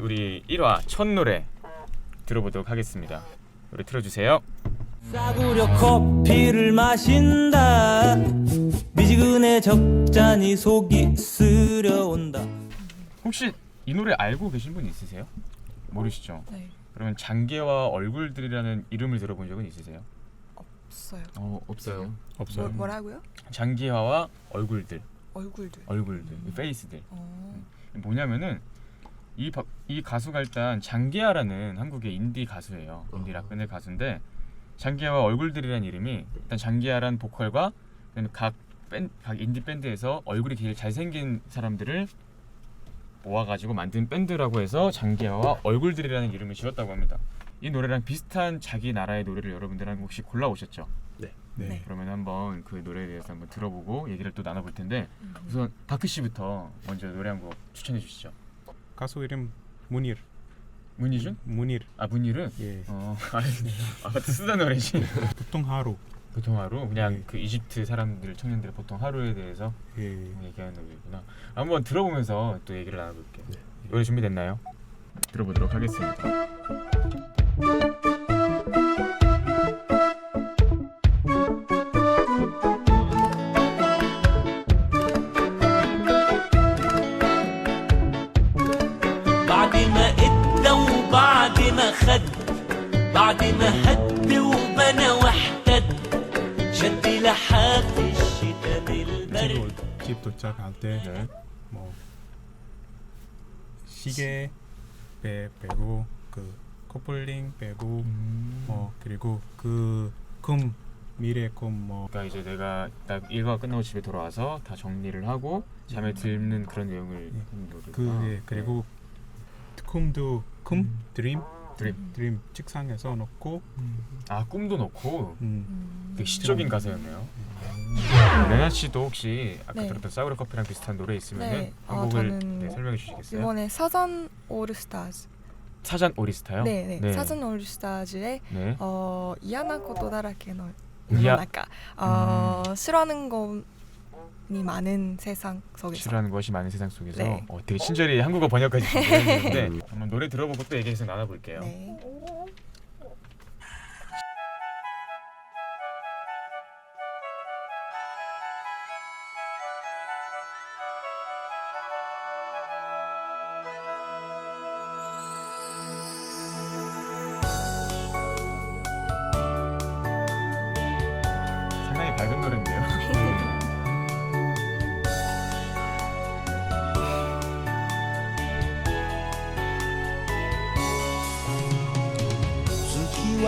우리 1화 첫 노래 들어보도록 하겠습니다. 노래 틀어주세요. 싸구려 커피를 마신다 미지근해 적잖이 속이 쓰려온다 혹시 이 노래 알고 계신 분 있으세요? 모르시죠? 네 그러면 장계와 얼굴들이라는 이름을 들어본 적은 있으세요? 없어요. 어 없어요. 뭐, 뭐라고요? 장기화와 얼굴들, 얼굴들. 얼굴들, 페이스들. 어. 뭐냐면은 이, 바- 이 가수가 일단 장기하라는 한국의 인디 가수예요. 인디 락밴드 가수인데 장기하와 얼굴들이라는 이름이 일단 장기하라는 보컬과 각, 밴, 각 인디 밴드에서 얼굴이 제일 잘생긴 사람들을 모아가지고 만든 밴드라고 해서 장기하와 얼굴들이라는 이름을 지었다고 합니다. 이 노래랑 비슷한 자기 나라의 노래를 여러분들 한 곡씩 골라오셨죠? 네. 그러면 한번 그 노래에 대해서 한번 들어보고 얘기를 또 나눠볼 텐데 우선 다크 씨부터 먼저 노래 한 곡 추천해 주시죠. 가수 이름 문일. 문희준? 문일. 아 문일은? 예. 어, 아, 아까 쓰던 어린이. 보통 하루. 보통 하루 그냥 예. 그 이집트 사람들 청년들의 보통 하루에 대해서 예. 얘기하는 노래구나. 한번 들어보면서 또 얘기를 나눠볼게요. 네. 노래 준비됐나요? 들어보도록 하겠습니다. بعد ما هد وبنى واحتد شد لحاف الشتاء بالبرد 집, 집 도착할 때 네. 뭐 시계 빼 빼고 그 커플링 빼고 뭐 그리고 그금 미래 금뭐 그러니까 이제 내가 딱 일과 끝나고 집에 돌아와서 다 정리를 하고 잠에 들는 그런 내용을 예. 하는 노래구나. 그 예, 그리고 쿰도 쿰 드림 드림. 드림 책상에서 놓고 아 꿈도 넣고 음, 음. 되게 시적인 가사였네요. 레나 씨도 혹시 아까 네. 들었던 싸구려 커피랑 비슷한 노래 있으면 네. 한 어, 곡을 저는 네, 설명해 주시겠어요? 이번에 사전 올스타즈. 사잔 오리스타요? 네, 네. 사전 올스타즈의 네. 어 이야나 것도 다라케노 이야- 뭐랄까 어 싫어하는 것이 많은 세상 속에서. 싫어하는 것이 많은 세상 속에서 네. 어, 되게 친절히 한국어 번역까지 준비했는데 한번 노래 들어보고 또 얘기해서 나눠볼게요. 네. は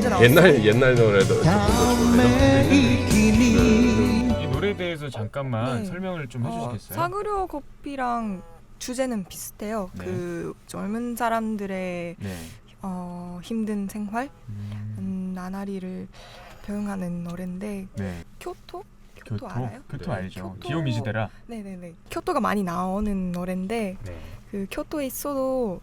좀 옛날 옛날 노래도 이 노래에 대해서 잠깐만 네. 설명을 좀 어, 해주시겠어요? 사그려 커피랑 주제는 비슷해요. 네. 그 젊은 사람들의 네. 어, 힘든 생활, 음, 음, 나나리를 배웅하는 노래인데 네. 교토? 교토? 교토 알아요? 교토 네. 알죠. 기요미지데라. 네네네. 교토가 많이 나오는 노래인데 네. 그 교토에 있어도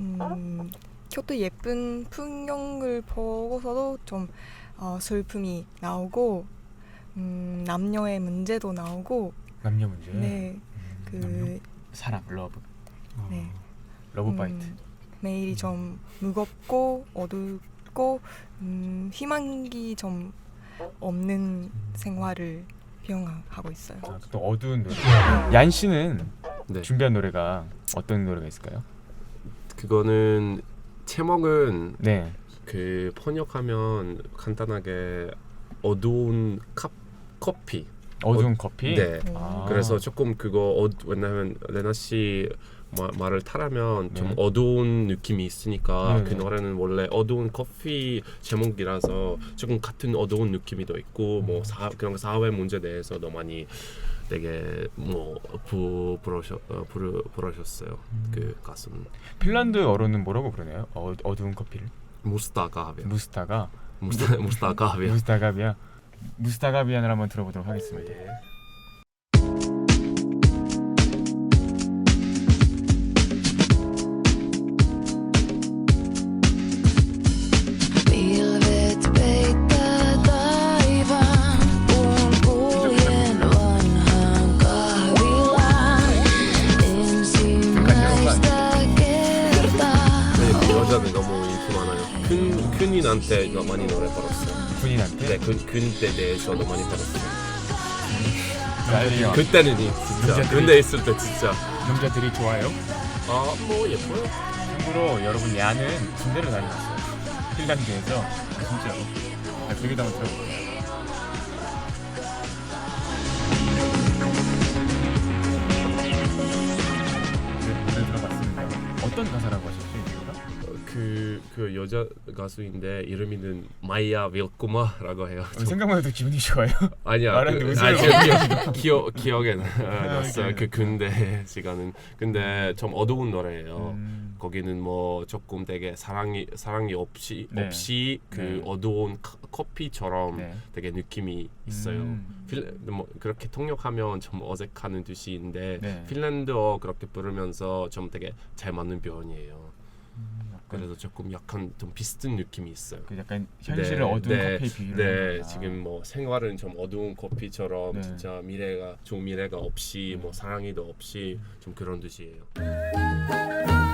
음, 교토 예쁜 풍경을 보고서도 좀 어, 슬픔이 나오고 음, 남녀의 문제도 나오고 남녀 문제. 네, 음, 그 사랑, 러브, 어, 네. 러브 음, 파이트. 매일이 좀 무겁고 어둡고 음, 희망이 좀 없는 생활을 표현하고 있어요. 아, 또 어두운 노래. 얀 씨는 네. 준비한 노래가 어떤 노래가 있을까요? 그거는 제목은 네. 그 번역하면 간단하게 어두운 컵 커피. 어두운 커피. 네. 아. 그래서 조금 그거 어, 왜냐면 레나 씨 마, 말을 타라면 좀 네. 어두운 느낌이 있으니까 네, 그 네. 노래는 원래 어두운 커피 제목이라서 조금 같은 어두운 느낌이도 있고 음. 뭐 사, 그런 사회 문제 대해서도 많이 되게 뭐 부, 부르셨, 어, 부르, 부르셨어요 음. 그 가수는 핀란드 어로는 뭐라고 부르나요? 어, 어두운 커피를? 무스타가비아. 무스타가 무스타 무스타가비아. 무스타가비아 무스타가비안을 한번 들어보도록 하겠습니다. 이거 많이 노래 벌었어요. 군인한테 네, 근 근때 대해서도 많이 벌었어요. 남자들이, 그때는 이 진짜 남자들이- 근데 있을 때 진짜 남자들이 좋아요. 아 뭐 예뻐요. 참고로 여러분 야는 군대를 다녀왔어요. 핀란드에서 아, 진짜로. 자, 그 얘기도 한번 들어볼게요. 네, 노래 들어봤습니다. 어떤 가사라고 하셨죠? 그, 그 여자 가수인데 이름이는 마이야 윌코마라고 해요. 어, 생각만 해도 기분이 좋아요. 아니야. 말하는데 그, 웃어요. 아, 기억, 기억 기억에 나- 났어요. 오케이. 그 근대 시간은 근데 좀 어두운 노래예요. 음, 거기는 뭐 조금 되게 사랑이 사랑이 없이 네. 없이 그 네. 어두운 카- 커피처럼 네. 되게 느낌이 있어요. 음, 필, 뭐 그렇게 통역하면 좀 어색하는 뜻인데 네. 핀란드어 그렇게 부르면서 좀 되게 잘 맞는 표현이에요. 그래서 조금 약간 좀 비슷한 느낌이 있어요. 그 약간 현실을 네, 어두운 네, 커피에 비유를 네. 지금 뭐 생활은 좀 어두운 커피처럼 네. 진짜 미래가 좋은 미래가 없이 네. 뭐 사랑이도 없이 좀 그런. Pilvet